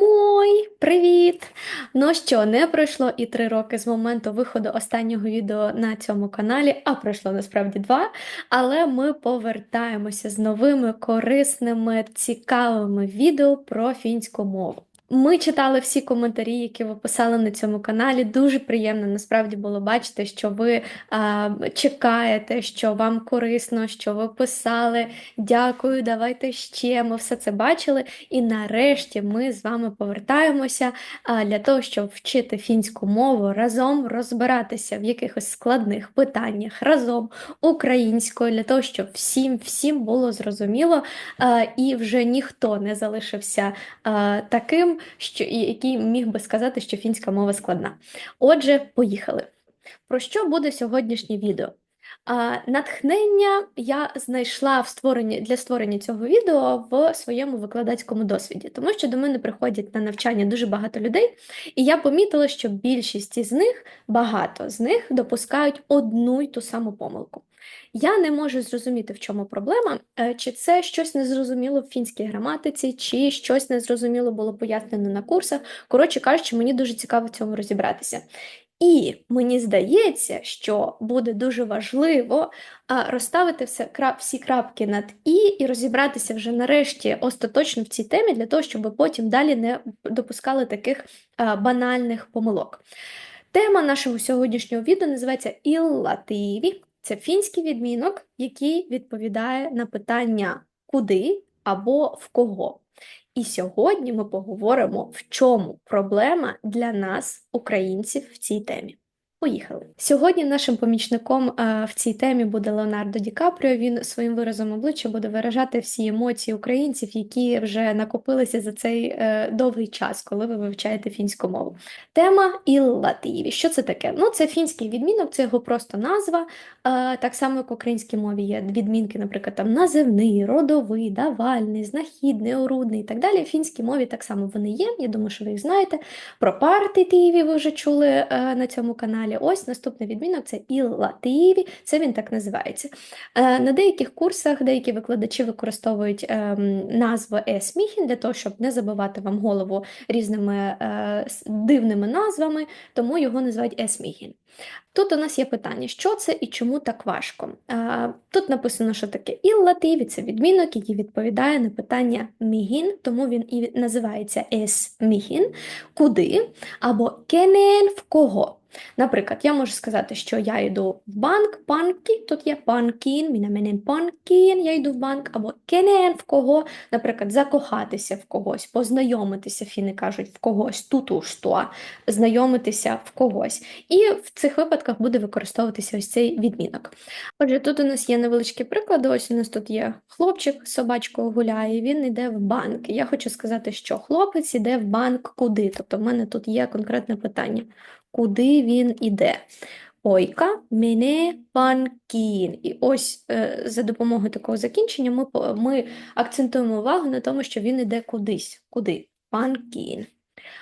Мой, привіт! Ну що, не пройшло і три роки з моменту виходу останнього відео на цьому каналі, а пройшло насправді два. Але ми повертаємося з новими корисними, цікавими відео про фінську мову. Ми читали всі коментарі, які ви писали на цьому каналі. Дуже приємно насправді було бачити, що ви а, чекаєте, що вам корисно, що ви писали. Дякую, давайте ще. Ми все це бачили. І нарешті ми з вами повертаємося а, для того, щоб вчити фінську мову разом, розбиратися в якихось складних питаннях разом українською, для того, щоб всім всім було зрозуміло, а, і вже ніхто не залишився а, таким що, який міг би сказати, що фінська мова складна. Отже, поїхали. Про що буде сьогоднішнє відео? А, Натхнення я знайшла в створенні для створення цього відео в своєму викладацькому досвіді, тому що до мене приходять на навчання дуже багато людей, і я помітила, що більшість із них, багато з них допускають одну й ту саму помилку. Я не можу зрозуміти, в чому проблема, е, чи це щось незрозуміло в фінській граматиці, чи щось незрозуміло було пояснено на курсах. Коротше кажучи, мені дуже цікаво в цьому розібратися. І мені здається, що буде дуже важливо розставити все, всі крапки над І і розібратися вже нарешті остаточно в цій темі, для того, щоб потім далі не допускали таких банальних помилок. Тема нашого сьогоднішнього відео називається Іллативі. Це фінський відмінок, який відповідає на питання куди або в кого. І сьогодні ми поговоримо, в чому проблема для нас, українців, в цій темі. Поїхали. Сьогодні нашим помічником е, в цій темі буде Леонардо Ді Капріо. Він своїм виразом обличчя буде виражати всі емоції українців, які вже накопилися за цей е, довгий час, коли ви вивчаєте фінську мову. Тема іллативі. Що це таке? Ну, це фінський відмінок, це його просто назва. Е, так само, як в українській мові є відмінки, наприклад, там називний, родовий, давальний, знахідний, орудний і так далі. В фінській мові так само вони є. Я думаю, що ви їх знаєте. Про партитиві ви вже чули на цьому каналі каналі. Ось наступний відмінок це іллативі, це він так називається. Е, на деяких курсах деякі викладачі використовують ем, назву есміхін для того, щоб не забивати вам голову різними е, дивними назвами, тому його називають есміхін. Тут у нас є питання, що це і чому так важко. Е, тут написано, що таке іллативі, це відмінок, який відповідає на питання мігін, тому він і називається есміхін, куди або кенен в кого. Наприклад, я можу сказати, що я йду в банк, панкі, тут є панкін, мінаменен панкін, я йду в банк, або кенен в кого, наприклад, закохатися в когось, познайомитися, фіни кажуть, в когось, туту що, знайомитися в когось. І в цих випадках буде використовуватися ось цей відмінок. Отже, тут у нас є невеличкі приклади. Ось у нас тут є хлопчик з собачкою гуляє, він йде в банк. Я хочу сказати, що хлопець йде в банк куди? Тобто в мене тут є конкретне питання куди він іде. Ойка, мене панкін. І ось е, за допомогою такого закінчення ми ми акцентуємо увагу на тому, що він йде кудись. Куди? Панкін.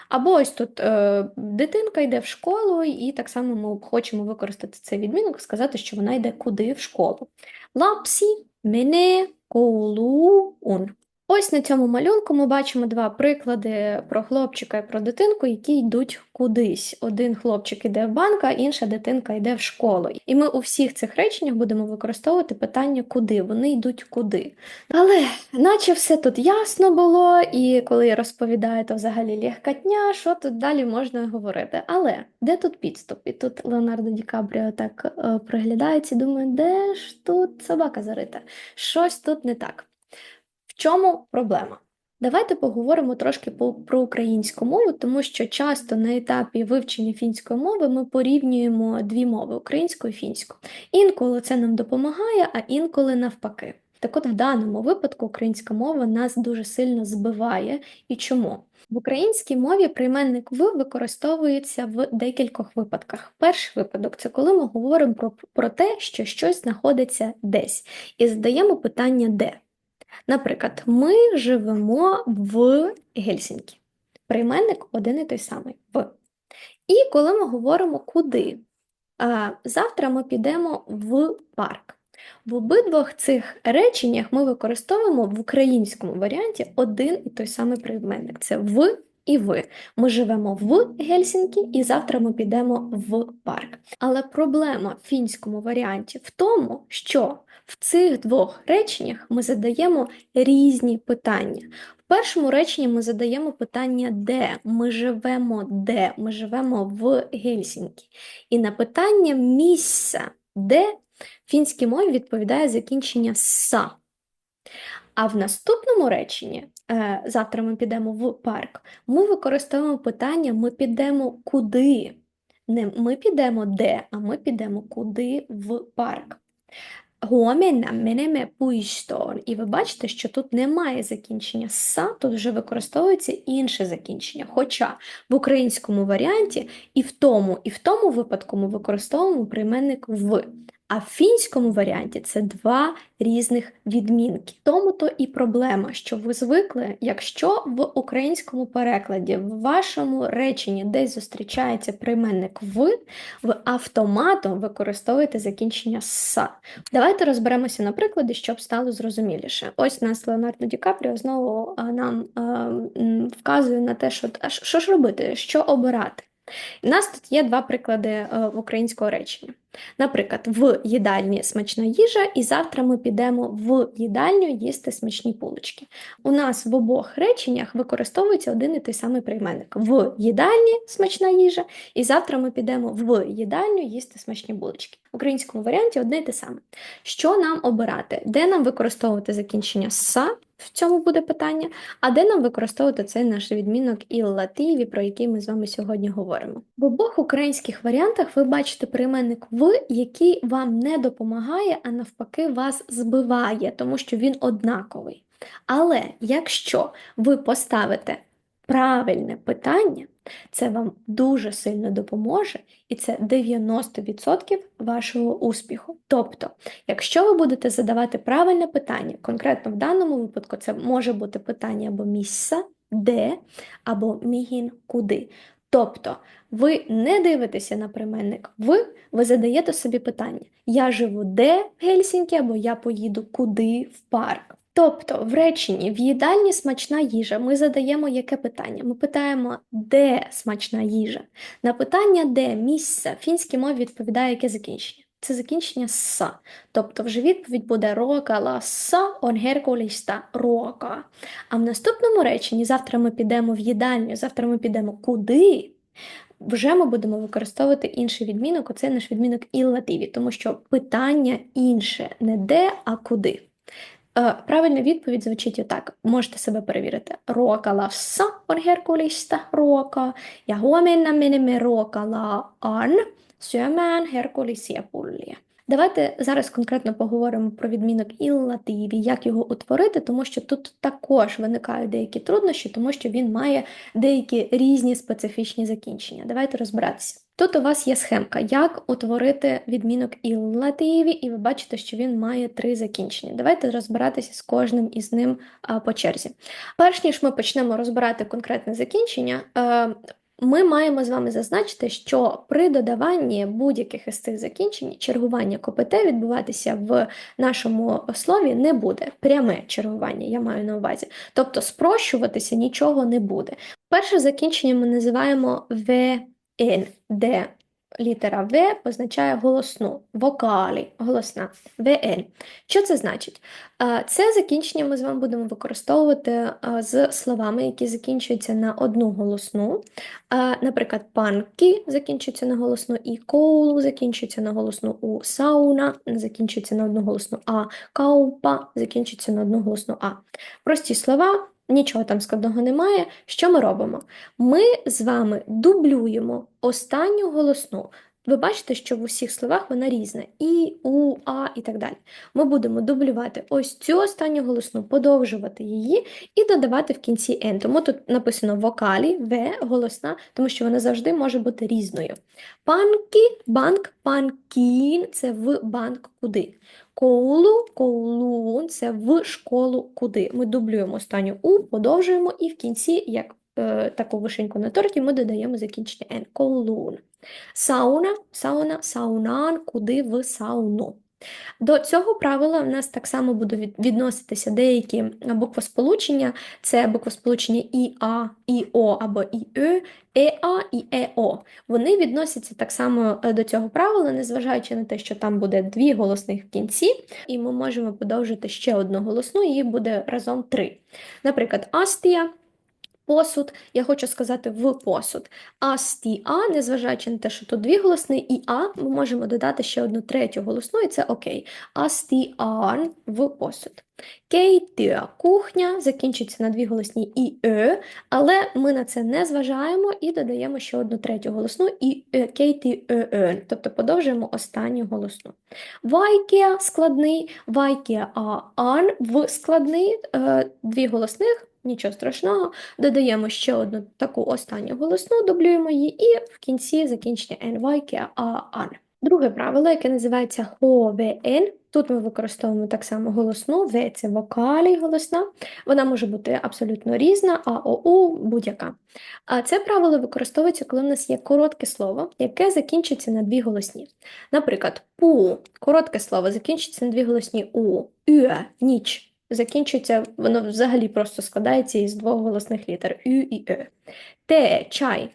Або ось тут е, дитинка йде в школу, і так само ми хочемо використати цей відмінок, сказати, що вона йде куди в школу. Лапсі, мене, колуун. Ось на цьому малюнку ми бачимо два приклади про хлопчика і про дитинку, які йдуть кудись. Один хлопчик йде в банк, а інша дитинка йде в школу. І ми у всіх цих реченнях будемо використовувати питання куди, вони йдуть куди. Але наче все тут ясно було, і коли я розповідаю, то взагалі легкотня, що тут далі можна говорити. Але де тут підступ? І тут Леонардо Ді Капріо так е, приглядається і думає, де ж тут собака зарита? Щось тут не так чому проблема? Давайте поговоримо трошки про українську мову, тому що часто на етапі вивчення фінської мови ми порівнюємо дві мови українську і фінську. Інколи це нам допомагає, а інколи навпаки. Так от в даному випадку українська мова нас дуже сильно збиває. І чому? В українській мові прийменник в використовується в декількох випадках. Перший випадок це коли ми говоримо про, про те, що щось знаходиться десь, і задаємо питання де. Наприклад, ми живемо в Гельсінкі. Прийменник один і той самий в. І коли ми говоримо куди, завтра ми підемо в парк. В обидвох цих реченнях ми використовуємо в українському варіанті один і той самий прийменник це в і ви. Ми живемо в Гельсінкі, і завтра ми підемо в парк. Але проблема в фінському варіанті в тому, що в цих двох реченнях ми задаємо різні питання. В першому реченні ми задаємо питання де. Ми живемо де? Ми живемо в Гельсінкі. І на питання місця де в фінській мові відповідає закінчення са. А в наступному реченні, завтра ми підемо в парк, ми використовуємо питання ми підемо куди. Не ми підемо де, а ми підемо куди в парк. Huomenna menemme puistoon. І ви бачите, що тут немає закінчення са, тут вже використовується інше закінчення. Хоча в українському варіанті і в тому, і в тому випадку ми використовуємо прийменник в. А в фінському варіанті це два різних відмінки. Тому то і проблема, що ви звикли, якщо в українському перекладі в вашому реченні десь зустрічається прийменник в, ви автоматом використовуєте закінчення са. Давайте розберемося на прикладі, щоб стало зрозуміліше. Ось нас Леонардо Ді Капріо знову нам м, вказує на те, що що ж робити, що обирати. У нас тут є два приклади е, в українського речення. Наприклад, в їдальні смачна їжа, і завтра ми підемо в їдальню їсти смачні булочки. У нас в обох реченнях використовується один і той самий прийменник. В їдальні смачна їжа, і завтра ми підемо в їдальню їсти смачні булочки. В українському варіанті одне і те саме. Що нам обирати? Де нам використовувати закінчення са? В цьому буде питання, а де нам використовувати цей наш відмінок і лативі, про який ми з вами сьогодні говоримо. В обох українських варіантах ви бачите прийменник в, який вам не допомагає, а навпаки, вас збиває, тому що він однаковий. Але якщо ви поставите правильне питання, це вам дуже сильно допоможе, і це 90% вашого успіху. Тобто, якщо ви будете задавати правильне питання, конкретно в даному випадку це може бути питання або місця, де, або мігін куди. Тобто, ви не дивитеся на прийменник в, ви задаєте собі питання: я живу де в Гельсінкі, або я поїду куди в парк. Тобто в реченні в їдальні смачна їжа ми задаємо яке питання? Ми питаємо, де смачна їжа. На питання де місце в фінській мові відповідає яке закінчення? Це закінчення са. Тобто вже відповідь буде руокала са он геркуліста руока. А в наступному реченні завтра ми підемо в їдальню, завтра ми підемо куди? Вже ми будемо використовувати інший відмінок, оце наш відмінок іллативі, тому що питання інше не де, а куди. Е, Правильна відповідь звучить отак. Можете себе перевірити. Руokala sa on herkullista ruokaa ja huomenna menemme ruokalaan syömään herkullisia pullia. Давайте зараз конкретно поговоримо про відмінок іллативі, як його утворити, тому що тут також виникають деякі труднощі, тому що він має деякі різні специфічні закінчення. Давайте розбиратися. Тут у вас є схемка, як утворити відмінок іллативі, і ви бачите, що він має три закінчення. Давайте розбиратися з кожним із ним по черзі. Перш ніж ми почнемо розбирати конкретне закінчення, е, ми маємо з вами зазначити, що при додаванні будь-яких із цих закінчень чергування КПТ відбуватися в нашому слові не буде. Пряме чергування, я маю на увазі. Тобто спрощуватися нічого не буде. Перше закінчення ми називаємо ВН, де літера В позначає голосну, вокалі, голосна, ВН. Що це значить? Це закінчення ми з вами будемо використовувати з словами, які закінчуються на одну голосну. Наприклад, панки закінчується на голосну і коулу закінчується на голосну у сауна, закінчується на одну голосну А, каупа закінчується на одну голосну А. Прості слова, нічого там складного немає. Що ми робимо? Ми з вами дублюємо останню голосну. Ви бачите, що в усіх словах вона різна. І, у, а і так далі. Ми будемо дублювати ось цю останню голосну, подовжувати її і додавати в кінці N. Тому тут написано вокалі, В, голосна, тому що вона завжди може бути різною. Панки, банк, панкін це в банк куди. Коулу, коулун це в школу куди. Ми дублюємо останню У, подовжуємо і в кінці, як е, таку вишеньку на торті, ми додаємо закінчення N. Коулун. Сауна, сауна, саунан, куди в сауну. До цього правила в нас так само будуть відноситися деякі буквосполучення. Це буквосполучення ІА, ІО або ІЕ, ЕА і ЕО. Вони відносяться так само е, до цього правила, незважаючи на те, що там буде дві голосних в кінці, і ми можемо подовжити ще одну голосну, її буде разом три. Наприклад, астія. Посуд, я хочу сказати в посуд. Астіа, незважаючи на те, що тут дві голосні, і а, ми можемо додати ще одну третю голосну, і це окей. Астіан в посуд. Кейтіа кухня закінчується на дві голосні і е, але ми на це не зважаємо і додаємо ще одну третю голосну і е, кейті е, е, тобто подовжуємо останню голосну. Вайкія складний, вайкія а ан в складний, е, дві голосних, нічого страшного. Додаємо ще одну таку останню голосну, дублюємо її, і в кінці закінчення n вайкія а ан. Друге правило, яке називається ХОВН. Тут ми використовуємо так само голосну, В це вокалі голосна. Вона може бути абсолютно різна, а ОУ будь-яка. А це правило використовується, коли в нас є коротке слово, яке закінчиться на дві голосні. Наприклад, пу коротке слово закінчиться на дві голосні у, юе ніч. Закінчується, воно взагалі просто складається із двох голосних літер ю і е. Те чай.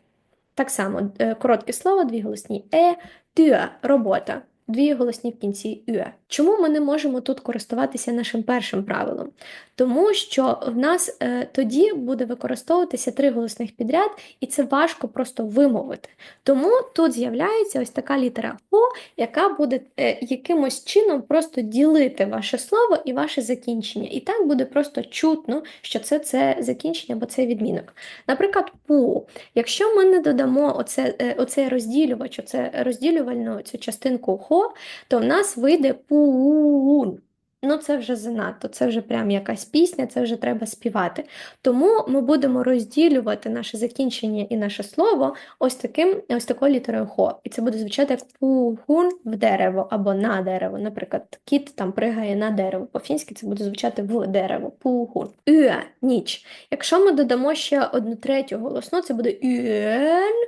Так само е, коротке слово, дві голосні е, тюе робота. Дві голосні в кінці юе. Чому ми не можемо тут користуватися нашим першим правилом? Тому що в нас е, тоді буде використовуватися три голосних підряд, і це важко просто вимовити. Тому тут з'являється ось така літера О, яка буде е, якимось чином просто ділити ваше слово і ваше закінчення. І так буде просто чутно, що це це закінчення або це відмінок. Наприклад, пу. Якщо ми не додамо оце, е, оцей розділювач, оце розділювальну цю частинку хо, то в нас вийде пуун. Ну, це вже занадто, це вже прям якась пісня, це вже треба співати. Тому ми будемо розділювати наше закінчення і наше слово ось таким, ось такою літерою хо. І це буде звучати як пугун в дерево або на дерево. Наприклад, кіт там пригає на дерево. По-фінськи це буде звучати в дерево. Пугун. Юе ніч. Якщо ми додамо ще одну третю голосну, це буде юен.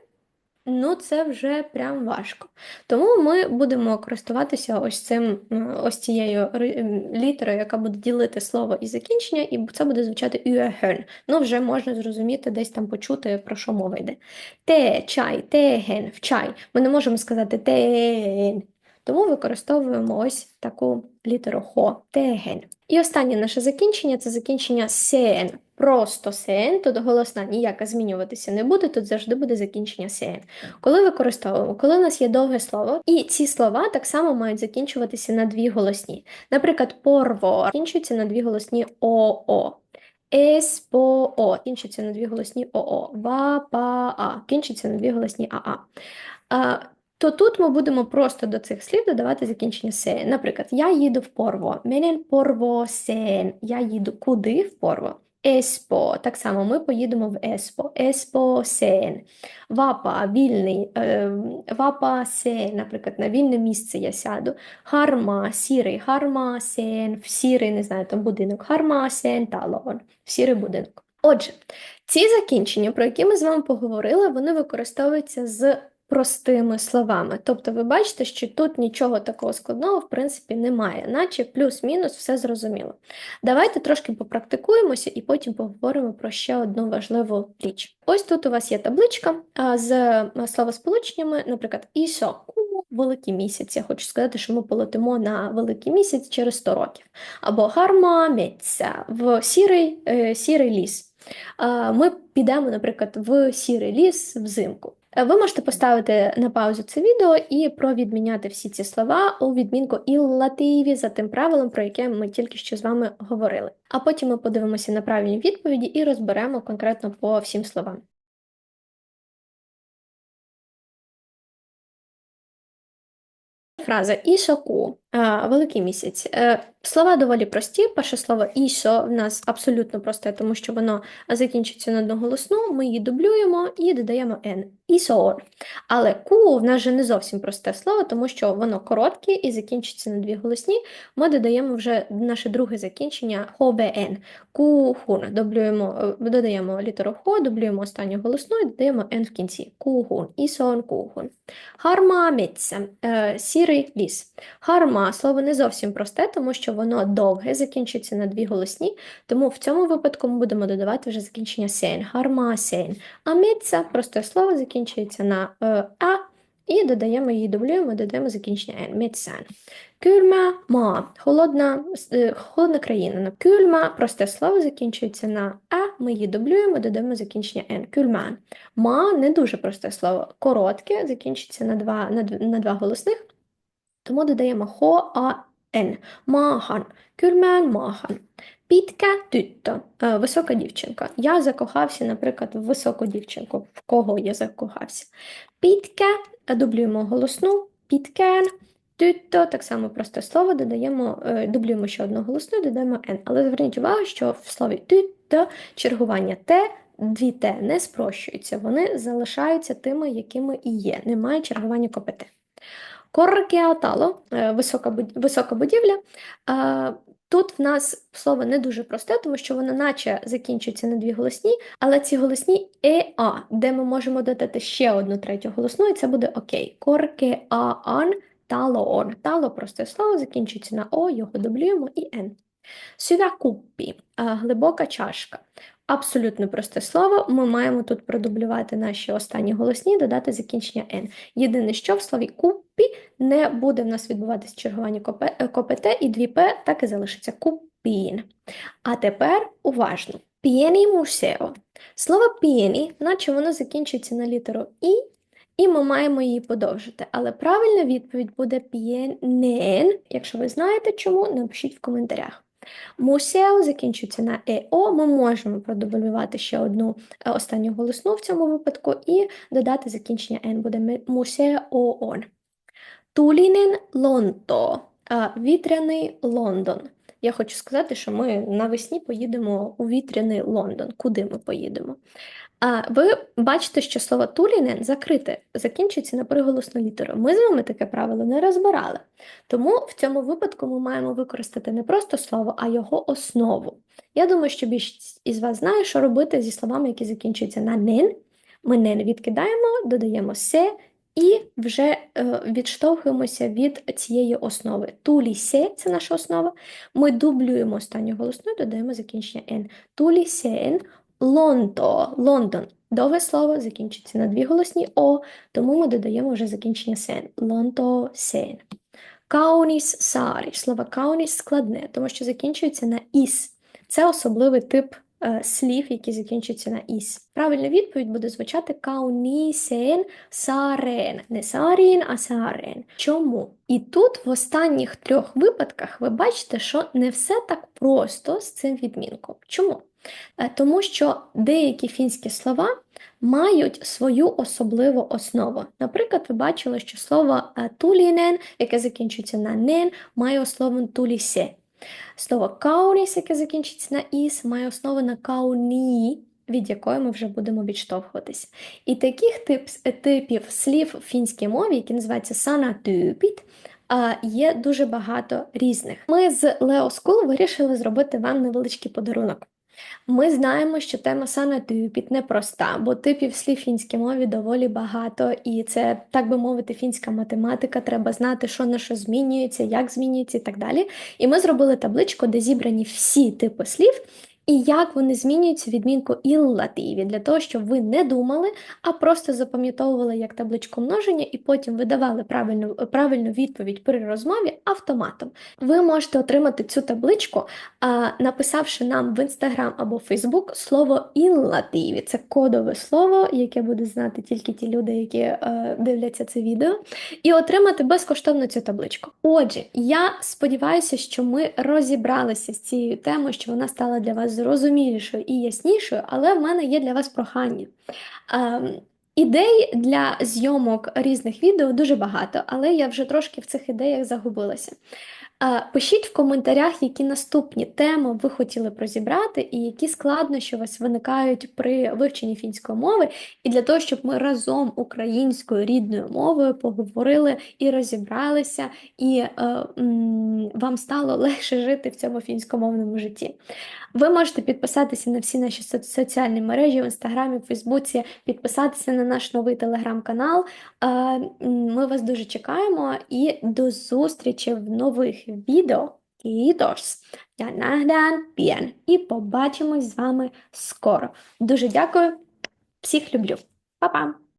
Ну, це вже прям важко. Тому ми будемо користуватися ось цим, ось цією літерою, яка буде ділити слово і закінчення, і це буде звучати «юехен». Ну, вже можна зрозуміти, десь там почути, про що мова йде. Те, чай, теген, в чай. Ми не можемо сказати тен. Тому використовуємо ось таку літеру хо, теген. І останнє наше закінчення це закінчення сен. Просто сен, тут голосна ніяка змінюватися не буде, тут завжди буде закінчення сен. Коли використовуємо, коли у нас є довге слово, і ці слова так само мають закінчуватися на дві голосні. Наприклад, порво закінчується на дві голосні ОО. Еспоо кінчиться на дві голосні ОО. Вапаа кінчиться на дві голосні АА. То тут ми будемо просто до цих слів додавати закінчення се. Наприклад, я їду в Порво. Менен Порво сен. Я їду куди в Порво? Еспо. Так само ми поїдемо в Еспо. Еспо сен. Вапа вільний. Е, вапа сен, наприклад, на вільне місце я сяду. Харма сірий. Харма сен. В сірий, не знаю, там будинок. Харма сен талон. В сірий будинок. Отже, ці закінчення, про які ми з вами поговорили, вони використовуються з простими словами. Тобто ви бачите, що тут нічого такого складного, в принципі, немає, наче плюс-мінус все зрозуміло. Давайте трошки попрактикуємося і потім поговоримо про ще одну важливу річ. Ось тут у вас є табличка з словосполученнями, наприклад, ісоку, великий місяць. Я хочу сказати, що ми полетимо на великий місяць через 100 років. Або гарма в сірий, е, сірий ліс. Ми підемо, наприклад, в сірий ліс взимку. Е, Ви можете поставити на паузу це відео і провідміняти всі ці слова у відмінку і лативі за тим правилом, про яке ми тільки що з вами говорили. А потім ми подивимося на правильні відповіді і розберемо конкретно по всім словам. Фраза ісоку, а, великий місяць. Е, Слова доволі прості. Перше слово ісо в нас абсолютно просте, тому що воно закінчується на одноголосну. Ми її дублюємо і додаємо n. Ісоор. Але ку в нас же не зовсім просте слово, тому що воно коротке і закінчується на дві голосні. Ми додаємо вже наше друге закінчення хобен. Кухун. Дублюємо, е, додаємо літеру хо, дублюємо останню голосну і додаємо n в кінці. Кухун. Ісон кухун. Харма. Е, Сірий ліс. Харма Слово не зовсім просте, тому що воно довге, закінчується на дві голосні. Тому в цьому випадку ми будемо додавати вже закінчення сен. Гарма сен. А міца просте слово закінчується на е, а. І додаємо її, дублюємо, додаємо закінчення «н» – «медсан». Кюльма – ма – холодна, е, холодна країна. Кюльма – просте слово закінчується на а, ми її дублюємо, додаємо закінчення «н» – кюльман. Ма – не дуже просте слово, коротке, закінчується на два, на, на два голосних, тому додаємо хо, а, н. Махан. Кюльман махан. Підка тютто. Е, Висока дівчинка. Я закохався, наприклад, в високу дівчинку. В кого я закохався? Підка, е, дублюємо голосну, підкен, тютто, так само просте слово, додаємо, е, дублюємо ще одну голосну, додаємо «н». Але зверніть увагу, що в слові тютто чергування «те», дві «те» не спрощуються, вони залишаються тими, якими і є, немає чергування копити. Коркеатало, е, висока, будівля. Е, Тут в нас слово не дуже просте, тому що воно наче закінчується на дві голосні, але ці голосні е а, де ми можемо додати ще одну третю голосну, і це буде окей. Коркеаан талоон. Тало просте слово закінчується на о, його дублюємо і н. Сювякуппі – глибока чашка. Абсолютно просте слово. Ми маємо тут продублювати наші останні голосні, додати закінчення n. Єдине, що в слові куппі не буде в нас відбуватися чергування КПТ і дві П так і залишиться купін. А тепер уважно. Пієні мусео. Слово пієні, наче воно закінчується на літеру І, і ми маємо її подовжити. Але правильна відповідь буде пієнен. Якщо ви знаєте чому, напишіть в коментарях. Мусео закінчується на ЕО. Ми можемо продублювати ще одну е, останню голосну в цьому випадку і додати закінчення N буде мусеоон. Тулінен лонто. Вітряний Лондон. Я хочу сказати, що ми навесні поїдемо у вітряний Лондон. Куди ми поїдемо? А ви бачите, що слово тулінен закрите, закінчується на приголосну літеру. Ми з вами таке правило не розбирали. Тому в цьому випадку ми маємо використати не просто слово, а його основу. Я думаю, що більшість із вас знає, що робити зі словами, які закінчуються на нен. Ми нен відкидаємо, додаємо се і вже е, відштовхуємося від цієї основи. Тулісе це наша основа. Ми дублюємо останню голосну, і додаємо закінчення н. Тулісен, лонто, Лондон. Довге слово закінчується на дві голосні о, тому ми додаємо вже закінчення сен. Лонто сен. Кауніс сарі. Слово кауніс складне, тому що закінчується на іс. Це особливий тип слів, які закінчуються на іс. Правильна відповідь буде звучати каунісен сарен. Не сарін, а сарен. Чому? І тут в останніх трьох випадках ви бачите, що не все так просто з цим відмінком. Чому? Е, Тому що деякі фінські слова мають свою особливу основу. Наприклад, ви бачили, що слово е, тулінен, яке закінчується на нен, має основу тулісе. Слово кауніс, яке закінчиться на іс, має основу на кауні, від якої ми вже будемо відштовхуватися. І таких тип, типів слів в фінській мові, які називаються санатюпіт, є дуже багато різних. Ми з Leo School вирішили зробити вам невеличкий подарунок. Ми знаємо, що тема санатюпіт непроста, бо типів слів фінській мові доволі багато, і це, так би мовити, фінська математика. Треба знати, що на що змінюється, як змінюється і так далі. І ми зробили табличку, де зібрані всі типи слів. І як вони змінюються відмінку іллативі, для того, щоб ви не думали, а просто запам'ятовували як табличку множення і потім видавали правильну, правильну відповідь при розмові автоматом. Ви можете отримати цю табличку, написавши нам в Instagram або Facebook слово іллативі. Це кодове слово, яке будуть знати тільки ті люди, які е, дивляться це відео, і отримати безкоштовно цю табличку. Отже, я сподіваюся, що ми розібралися з цією темою, що вона стала для вас зрозумілішою і яснішою, але в мене є для вас прохання. Ідей для зйомок різних відео дуже багато, але я вже трошки в цих ідеях загубилася. Е, Пишіть в коментарях, які наступні теми ви хотіли б розібрати, і які складнощі у вас виникають при вивченні фінської мови, і для того, щоб ми разом українською рідною мовою поговорили і розібралися, і е, м, вам стало легше жити в цьому фінськомовному житті. Ви можете підписатися на всі наші со- соціальні мережі в Інстаграмі, в Фейсбуці, підписатися на наш новий телеграм-канал. Е, Ми вас дуже чекаємо і до зустрічі в нових відео. Kiitos Я Нагдан П'єн. І побачимось з вами скоро. Дуже дякую. Всіх люблю. Па-па!